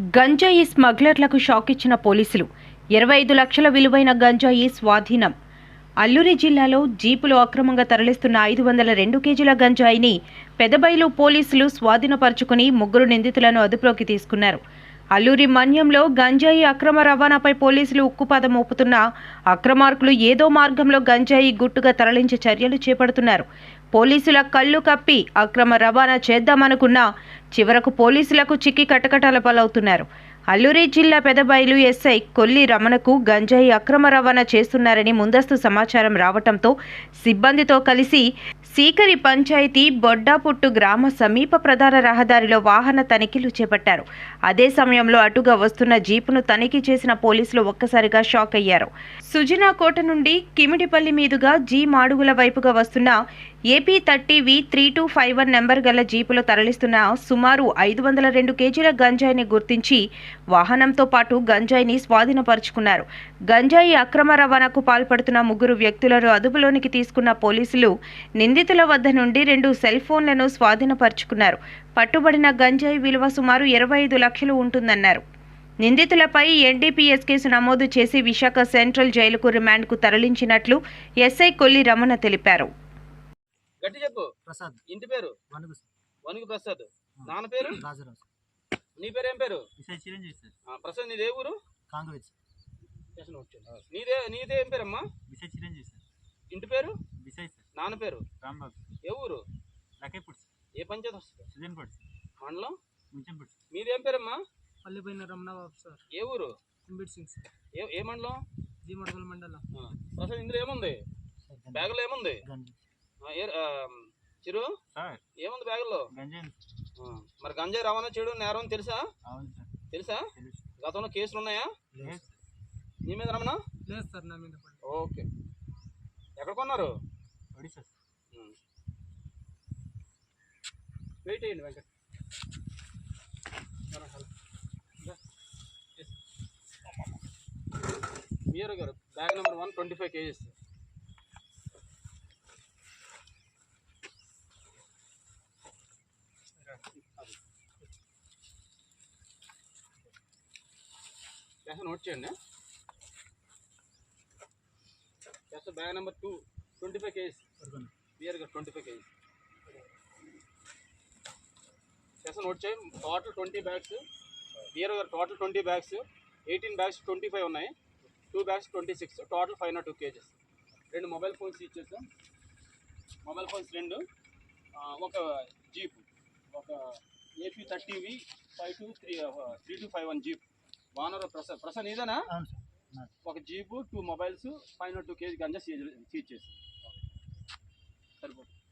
గంజాయి స్మగ్లర్లకు షాక్ ఇచ్చిన పోలీసులు. ఇరవై ఐదు లక్షల విలువైన గంజాయి స్వాధీనం. అల్లూరి జిల్లాలో జీపులు అక్రమంగా తరలిస్తున్న ఐదు వందల రెండు కేజీల గంజాయిని పెదబైలు పోలీసులు స్వాధీనపరుచుకుని ముగ్గురు నిందితులను అదుపులోకి తీసుకున్నారు. అల్లూరి మన్యంలో గంజాయి అక్రమ రవాణాపై పోలీసులు ఉక్కుపాదం మోపుతున్నా అక్రమార్కులు ఏదో మార్గంలో గంజాయి గుట్టుగా తరలించే చర్యలు చేపడుతున్నారు. పోలీసుల కళ్ళు కప్పి అక్రమ రవాణా చేద్దామనుకున్నా చివరకు పోలీసులకు చిక్కి కటకటాల పాలవుతున్నారు. అల్లూరి జిల్లా పెదబైలు ఎస్ఐ కొల్లి రమణకు గంజాయి అక్రమ రవాణా చేస్తున్నారని ముందస్తు సమాచారం రావటంతో సిబ్బందితో కలిసి సీకరి పంచాయతీ బొడ్డాపుట్టు గ్రామ సమీప ప్రధాన రహదారిలో వాహన తనిఖీలు చేపట్టారు. అదే సమయంలో అటుగా వస్తున్న జీపును తనిఖీ చేసిన పోలీసులు ఒక్కసారిగా షాక్ అయ్యారు. సుజనా కోట నుండి కిమిడిపల్లి మీదుగా జీ మాడుగుల వైపుగా వస్తున్న AP thirty V three two five one number గల జీపులో తరలిస్తున్న సుమారు ఐదు వందల రెండు కేజీల గంజాయిని గుర్తించి వాహనంతో పాటు గంజాయిని స్వాధీనపరుచుకున్నారు. గంజాయి అక్రమ రవాణాకు పాల్పడుతున్న ముగ్గురు వ్యక్తులను అదుపులోనికి తీసుకున్న పోలీసులు నిందితుల వద్ద నుండి రెండు సెల్ ఫోన్లను స్వాధీనపరుచుకున్నారు. పట్టుబడిన గంజాయి విలువ సుమారు ఇరవై ఐదు లక్షలు ఉంటుందన్నారు. నిందితులపై ఎన్డీపీఎస్ కేసు నమోదు చేసి విశాఖ సెంట్రల్ జైలుకు రిమాండ్కు తరలించినట్లు ఎస్ఐ కొల్లి రమణ తెలిపారు. గట్టి చెప్పు. ప్రసాద్. ఇంటి పేరు. వణుగు ప్రసాద్. నాన్న పేరు? రాజరాజు నీ పేరు ఏం పేరు? చిరంజీవి సార్. ఆ, ప్రసాద్ నీదే ఊరు? కాంగ్రెస్ నీదే నీదే ఏం పేరమ్మా? విశాఖ చిరంజీవి సార్. ఇంటి పేరు? విశాఖ సార్. నాన్న పేరు? రాంబాబు ఏ ఊరు? లకేపూడి సార్. ఏ పంచాయతీ వస్తుంది? సుజన్పూడి మండలం? ముంచంపూడి సార్. మీదేం పేరమ్మా? పల్లిపోయిన రమణబాబు సార్. ఏ ఊరు? ఎంబీడ్ సింగ్ సార్. ఏ ఏ మండలం? జీమడగల మండలం. ప్రసాద్ ఇందులో ఏముంది. బ్యాగులో ఏముంది? చిరు? ఏముంది బ్యాగులో గంజాయి ఆ, మరి గంజాయి రవాణా చేయడం నేరం తెలుసా? తెలుసా? తెలుసు. గతంలో కేసులు ఉన్నాయా. నీ మీద రమణ లేదు సార్ నా మీద పడి ఓకే. ఎక్కడ కొన్నారు? వెయిట్ చేయండి వెంకట్. మీర్ గారు bag number one twenty five KGs. Cash note చేయండి. Cash bag number two twenty five KGs. పడుకోండి. బియర్ గారు twenty five KGs. Case note చేయి. టోటల్ ట్వంటీ బ్యాగ్స్ బియర్ గారు total twenty bags eighteen bags twenty five ఉన్నాయి. Two bags twenty six total five not two KGs రెండు mobile phones ఇచ్చేసాం. Mobile phones రెండు. ఒక జీప్ ఒక AP thirty V five two three three two five one jeep వానర ప్రస ప్రస నీదేనా? ఒక జీపు టూ మొబైల్స్ పైన two KG ganja seize seize చేసి సరిపోతుంది.